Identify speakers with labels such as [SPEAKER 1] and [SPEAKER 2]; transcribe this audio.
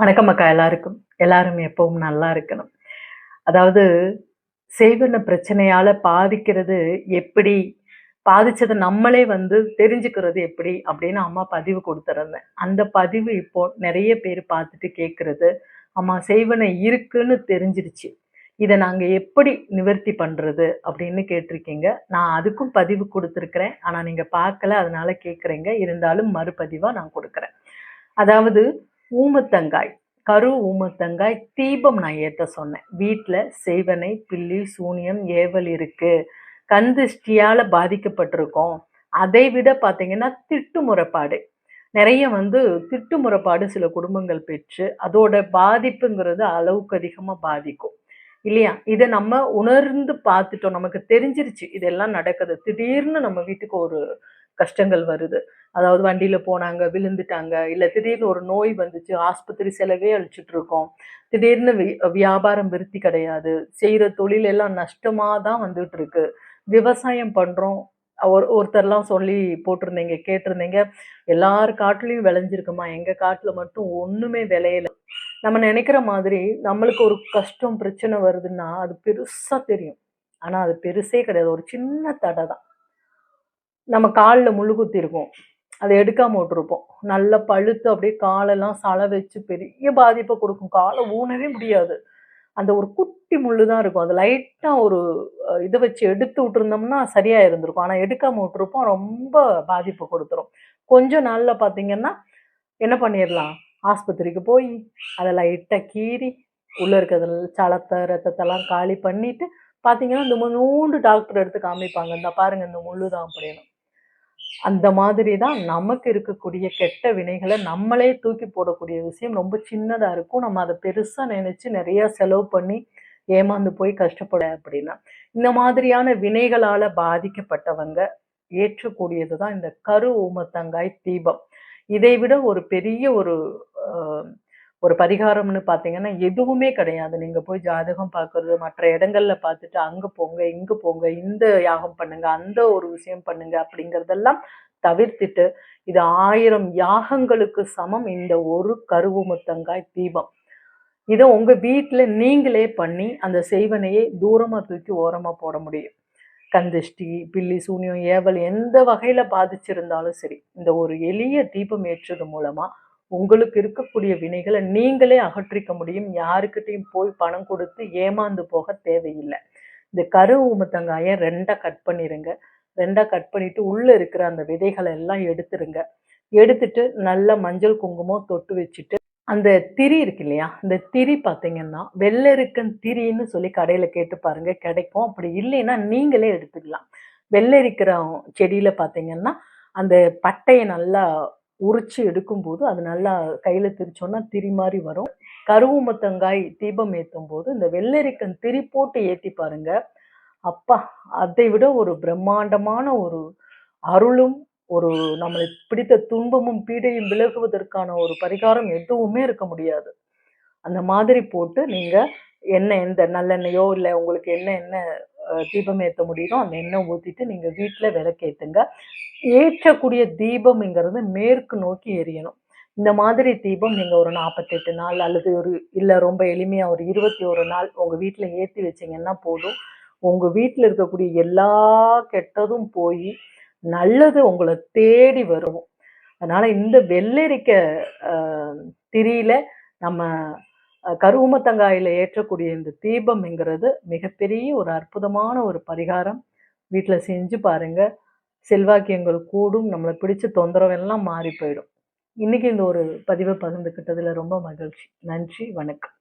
[SPEAKER 1] வணக்கம் அக்கா எல்லாருக்கும். எல்லாரும் எப்பவும் நல்லா இருக்கணும். அதாவது செய்வன பிரச்சனையால் பாதிக்கிறது எப்படி பாதிச்சதை நம்மளே வந்து தெரிஞ்சுக்கிறது எப்படி அப்படின்னு அம்மா பதிவு கொடுத்துருந்தேன். அந்த பதிவு இப்போ நிறைய பேர் பார்த்துட்டு கேட்குறது அம்மா செய்வனை இருக்குன்னு தெரிஞ்சிருச்சு. இதை நாங்கள் எப்படி நிவர்த்தி பண்ணுறது அப்படின்னு கேட்டிருக்கீங்க. நான் அதுக்கும் பதிவு கொடுத்துருக்குறேன். ஆனால் நீங்கள் பார்க்கல அதனால கேட்குறீங்க இருந்தாலும் மறுபதிவாக நான் கொடுக்குறேன். அதாவது ஊமத்தங்காய் கரு ஊமத்தங்காய் தீபம் நான் ஏற்ற சொன்னேன். வீட்டில் செய்வனை பில்லி சூனியம் ஏவல் இருக்கு. கண் திருஷ்டியால் பாதிக்கப்பட்டிருக்கோம். அதை விட பார்த்தீங்கன்னா திட்டு முறைப்பாடு. நிறைய வந்து திட்டு முறைப்பாடு சில குடும்பங்கள் பெற்று அதோட பாதிப்புங்கிறது அளவுக்கு அதிகமாக பாதிக்கும். இல்லையா? இதை நம்ம உணர்ந்து பார்த்துட்டோம். நமக்கு தெரிஞ்சிருச்சு. இதெல்லாம் நடக்குது. திடீர்னு நம்ம வீட்டுக்கு ஒரு கஷ்டங்கள் வருது. அதாவது வண்டியில் போனாங்க விழுந்துட்டாங்க இல்லை திடீர்னு ஒரு நோய் வந்துச்சு ஆஸ்பத்திரி செலவே அழிச்சிட்டு இருக்கோம் திடீர்னு வியாபாரம் விருத்தி கிடையாது. செய்கிற தொழில் எல்லாம் நஷ்டமாக தான் வந்துட்டு இருக்கு விவசாயம் பண்ணுறோம் ஒரு ஒருத்தர்லாம் சொல்லி போட்டிருந்தீங்க கேட்டிருந்தீங்க எல்லார் காட்டுலேயும் விளைஞ்சிருக்குமா? எங்கள் காட்டில் மட்டும் ஒன்றுமே விளையல. நம்ம நினைக்கிற மாதிரி நம்மளுக்கு ஒரு கஷ்டம் பிரச்சனை வருதுன்னா அது பெருசாக தெரியும். ஆனால் அது பெருசே கிடையாது. ஒரு சின்ன தடை தான் நம்ம காலில் முள்ளு குத்தி இருக்கும் அதை எடுக்காம விட்டுருப்போம். நல்ல பழுத்து அப்படியே காலெல்லாம் சளை வச்சு பெரிய பாதிப்பை கொடுக்கும். காலை ஊனவே முடியாது. அந்த ஒரு குட்டி முள்ளு தான் இருக்கும். அது லைட்டாக ஒரு இதை வச்சு எடுத்து விட்டுருந்தோம்னா சரியாக இருந்திருக்கும். ஆனால் எடுக்காம விட்டுருப்போம். ரொம்ப பாதிப்பை கொடுத்துரும். கொஞ்சம் நாளில் பார்த்தீங்கன்னா என்ன பண்ணிடலாம்? ஆஸ்பத்திரிக்கு போய் அதை லைட்டாக கீறி உள்ளே இருக்கிறது சலத்தை ரத்தத்தெல்லாம் காலி பண்ணிவிட்டு பார்த்தீங்கன்னா இந்த மூணு டாக்டர் எடுத்து காமிப்பாங்க. இந்த பாருங்கள் இந்த முள்ளு தான் அப்படின்னு. அந்த மாதிரி தான் நமக்கு இருக்கக்கூடிய கெட்ட வினைகளை நம்மளே தூக்கி போடக்கூடிய விஷயம். ரொம்ப சின்னதாக இருக்கும். நம்ம அதை பெருசாக நினச்சி நிறையா செலவு பண்ணி ஏமாந்து போய் கஷ்டப்பட அப்படின்னா இந்த மாதிரியான வினைகளால் பாதிக்கப்பட்டவங்க ஏற்றக்கூடியது தான் இந்த கரு ஊமத்தங்காய் தீபம். இதை விட ஒரு பெரிய ஒரு ஒரு பரிகாரம்னு பார்த்தீங்கன்னா எதுவுமே கிடையாது. நீங்கள் போய் ஜாதகம் பார்க்குறது மற்ற இடங்கள்ல பார்த்துட்டு அங்கே போங்க இங்கே போங்க இந்த யாகம் பண்ணுங்க அந்த ஒரு விஷயம் பண்ணுங்க அப்படிங்கிறதெல்லாம் தவிர்த்துட்டு இது ஆயிரம் யாகங்களுக்கு சமம். இந்த ஒரு கருவுமுத்தங்காய் தீபம். இதை உங்க வீட்டில் நீங்களே பண்ணி அந்த செய்வனையை தூரமாக தூக்கி ஓரமாக போட முடியும். கந்திஷ்டி பில்லி சூனியம் ஏவல் எந்த வகையில் பாதிச்சிருந்தாலும் சரி இந்த ஒரு எளிய தீபம் ஏற்றது மூலமாக உங்களுக்கு இருக்கக்கூடிய வினைகளை நீங்களே அகற்றிக்க முடியும். யாருக்கிட்டையும் போய் பணம் கொடுத்து ஏமாந்து போக தேவையில்லை. இந்த கரு ஊமத்தங்காயை ரெண்டாக கட் பண்ணிடுங்க ரெண்டாக கட் பண்ணிட்டு உள்ளே இருக்கிற அந்த விதைகளை எல்லாம் எடுத்துருங்க. எடுத்துட்டு நல்ல மஞ்சள் குங்குமம் தொட்டு வச்சுட்டு அந்த திரி இருக்கு இல்லையா? இந்த திரி பார்த்தீங்கன்னா வெள்ளரிக்கன் திரின்னு சொல்லி கடையில் கேட்டு பாருங்க. கிடைக்கும். அப்படி இல்லைன்னா நீங்களே எடுத்துக்கலாம். வெள்ளரிக்கிற செடியில் பார்த்தீங்கன்னா அந்த பட்டையை நல்லா உரிச்சு எடுக்கும்போது அது நல்லா கையில் திரிச்சோன்னா திரி மாதிரி வரும். கருவுமத்தங்காய் தீபம் ஏற்றும் போது இந்த வெள்ளரிக்கன் திரி போட்டு ஏற்றி பாருங்க. அப்பா அதை விட ஒரு பிரம்மாண்டமான ஒரு அருளும் ஒரு நம்மளை பிடித்த துன்பமும் பீடையும் விலகுவதற்கான ஒரு பரிகாரம் எதுவுமே இருக்க முடியாது. அந்த மாதிரி போட்டு நீங்கள் எண்ணெய் எந்த நல்லெண்ணெயோ இல்லை உங்களுக்கு என்ன என்ன தீபம் ஏற்ற முடியுதோ அந்த எண்ணெய் ஊற்றிட்டு நீங்கள் வீட்டில் விளக்கேற்றுங்க ஏற்றக்கூடிய தீபம்ங்கிறது மேற்கு நோக்கி எரியணும். இந்த மாதிரி தீபம் நீங்கள் ஒரு நாற்பத்தெட்டு நாள் அல்லது ஒரு இல்லை ரொம்ப எளிமையாக ஒரு இருபத்தி ஒரு நாள் உங்கள் வீட்டில் ஏற்றி வச்சிங்கன்னா போதும். உங்கள் வீட்டில் இருக்கக்கூடிய எல்லா கெட்டதும் போய் நல்லது உங்களை தேடி வரும் அதனால் இந்த வெள்ளரிக்க திரியில் நம்ம கருவுமத்தங்காயில் ஏற்றக்கூடிய இந்த தீபம்ங்கிறது மிகப்பெரிய ஒரு அற்புதமான ஒரு பரிகாரம். வீட்டில் செஞ்சு பாருங்கள் செல்வாக்கியங்கள் கூடும் நம்மளை பிடிச்ச தொந்தரவெல்லாம் மாறி போயிடும். இன்றைக்கி இந்த ஒரு பதிவை பகிர்ந்துக்கிட்டதில் ரொம்ப மகிழ்ச்சி. நன்றி வணக்கம்.